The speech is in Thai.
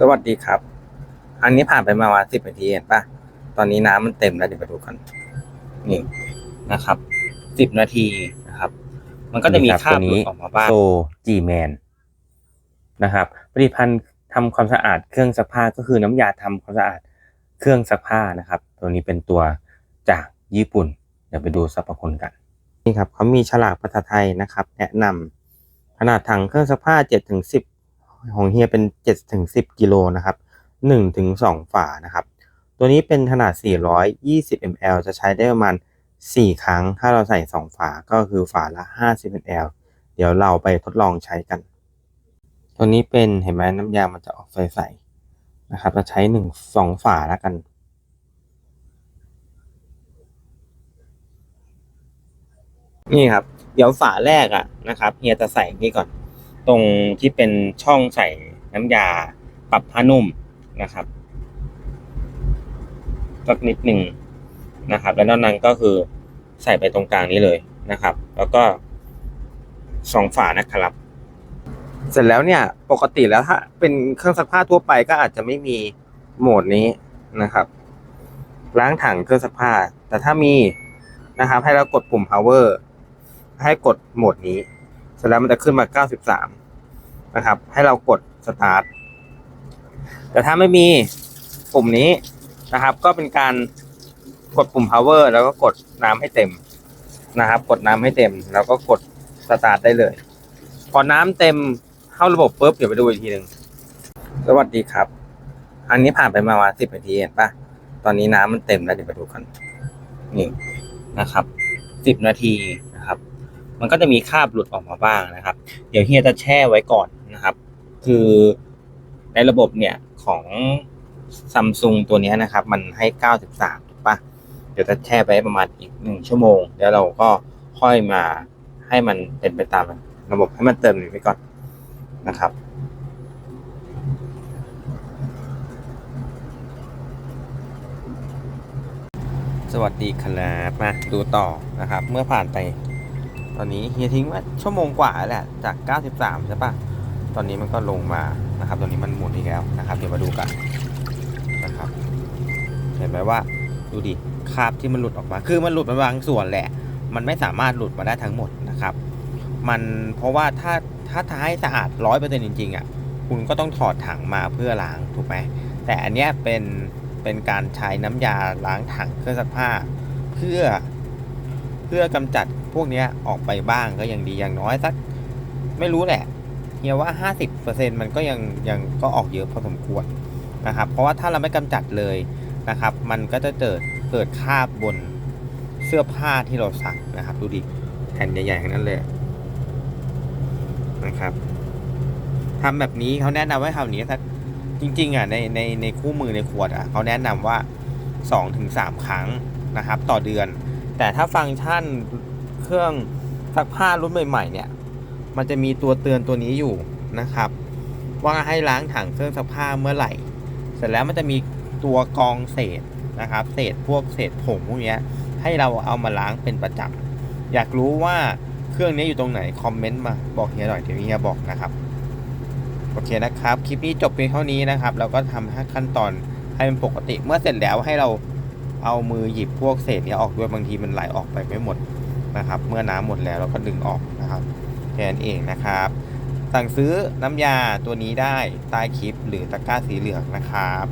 สวัสดีครับ อันนี้ผ่านไปประมาณสิบนาทีเห็นปะตอนนี้น้ำมันเต็มแล้วเดี๋ยวไปดูกันนี่นะครับสิบนาทีนะครับ มันก็จะมีนี่คราบตัวหลุนี้ดออกมาบ้างโซจีแมนนะครับผลิตภัณฑ์ทำความสะอาดเครื่องซักผ้าก็คือน้ำยาทำความสะอาดเครื่องซักผ้านะครับ ตัวนี้เป็นตัวจากญี่ปุ่น เดี๋ยวไปดูสรรพคุณกันนี่ครับเขามีฉลากภาษาไทยนะครับ แนะนำขนาดถังเครื่องซักผ้าเจ็ดถึงสิบ ของเฮียเป็นเจ็ดถึงสิบกิโลนะครับหนึ่งถึงสองฝานะครับ ตัวนี้เป็นขนาด 420 ml จะใช้ได้ประมาณ 4 ครั้ง ถ้าเราใส่ 2 ฝาก็คือฝาละ 50 ml เดี๋ยวเราไปทดลองใช้กัน ตัวนี้เป็นเห็นไหมน้ำยามันจะออกใสๆนะครับเราใช้หนึ่งสองฝาแล้วกันนี่ครับ เดี๋ยวฝาแรกอะนะครับเฮียจะใส่นี่ก่อน ตรงที่เป็นช่องใส่น้ำยาปรับผ้านุ่มนะครับสักนิดหนึ่งนะครับ แล้วนอกนั้นก็คือใส่ไปตรงกลางนี้เลยนะครับ แล้วก็สองฝานะครับ เสร็จแล้วเนี่ยปกติแล้วถ้าเป็นเครื่องซักผ้าทั่วไปก็อาจจะไม่มีโหมดนี้นะครับ ล้างถังเครื่องซักผ้า แต่ถ้ามีนะครับ ให้เรากดปุ่ม power ให้กดโหมดนี้ เสร็จแล้วมันจะขึ้นมา 93 นะครับ ให้เรากด start แต่ถ้าไม่มีปุ่มนี้นะครับ ก็เป็นการกดปุ่ม power แล้วก็กดน้ำให้เต็มนะครับ กดน้ำให้เต็ม แล้วก็กด start ได้เลย พอน้ำเต็มเข้าระบบปุ๊บเดี๋ยวไปดูอีกทีหนึ่งสวัสดีครับ อันนี้ผ่านไปประมาสิบนาทีเห็นปะตอนนี้น้ำมันเต็มแล้วเดี๋ยวไปดูกันนี่นะครับสิบนาที มันก็จะมีคราบหลุดออกมาบ้างนะครับ เดี๋ยวเฮียจะแช่ไว้ก่อนนะครับ คือในระบบเนี่ยของซัมซุงตัวนี้นะครับ มันให้ 93 ถูกปะเดี๋ยวจะแช่ไว้ประมาณอีกหนึ่งชั่วโมง แล้วเราก็ค่อยมาให้มันเป็นไปตามระบบให้มันเติมหนึ่งไปก่อนนะครับสวัสดีครับมาดูต่อนะครับ เมื่อผ่านไป ตอนนี้เฮียทิ้งว่าชั่วโมงกว่าแหละจาก 93 ใช่ปะตอนนี้มันก็ลงมานะครับตอนนี้มันหมุนอีกแล้วนะครับ เดี๋ยวมาดูกันนะครับ เห็นไหมว่าดูดิคราบที่มันหลุดออกมา คือมันหลุดมาบางส่วนแหละ มันไม่สามารถหลุดมาได้ทั้งหมดนะครับ มันเพราะว่าถ้าถ้าท้ายสะอาดร้อยเปอร์เซ็นต์จริงๆอะคุณก็ต้องถอดถังมาเพื่อล้างถูกไหมแต่อันเนี้ยเป็นเป็นการใช้น้ำยาล้างถังเครื่องซักผ้า เพื่อ เพื่อกำจัดพวกนี้ออกไปบ้างก็ยังดีอย่างน้อยสักไม่รู้แหละเฮียว่า 50%มันก็ยังยังก็ออกเยอะพอสมควรนะครับเพราะว่าถ้าเราไม่กำจัดเลยนะครับ มันก็จะเกิดเกิดคราบบนเสื้อผ้าที่เราซักนะครับ ดูดิแผ่นใหญ่ๆทั้งนั้นเลยนะครับทำแบบนี้เขาแนะนำไว้คราวนี้สักจริงๆอะในในในคู่มือในขวดอะเขาแนะนำว่า2-3ครั้งนะครับ ต่อเดือน แต่ถ้าฟังก์ชันเครื่องซักผ้ารุ่นใหม่ๆเนี่ย มันจะมีตัวเตือนตัวนี้อยู่นะครับ ว่าให้ล้างถังเครื่องซักผ้าเมื่อไหร่ เสร็จแล้วมันจะมีตัวกองเศษนะครับ เศษพวกเศษผงพวกเนี้ยให้เราเอามาล้างเป็นประจำอยากรู้ว่าเครื่องนี้อยู่ตรงไหนคอมเมนต์มาบอกเฮียหน่อยเดี๋ยวเฮียบอกนะครับโอเคนะครับ คลิปนี้จบเพียงเท่านี้นะครับ เราก็ทำให้ขั้นตอนให้มันปกติ เมื่อเสร็จแล้วให้เรา เอามือหยิบพวกเศษเนี้ยออกด้วยบางทีมันไหลออกไปไม่หมดนะครับ เมื่อน้ำหมดแล้วเราก็ดึงออกนะครับแค่นั้นเองนะครับ สั่งซื้อน้ำยาตัวนี้ได้ใต้คลิปหรือตะกร้าสีเหลืองนะครับ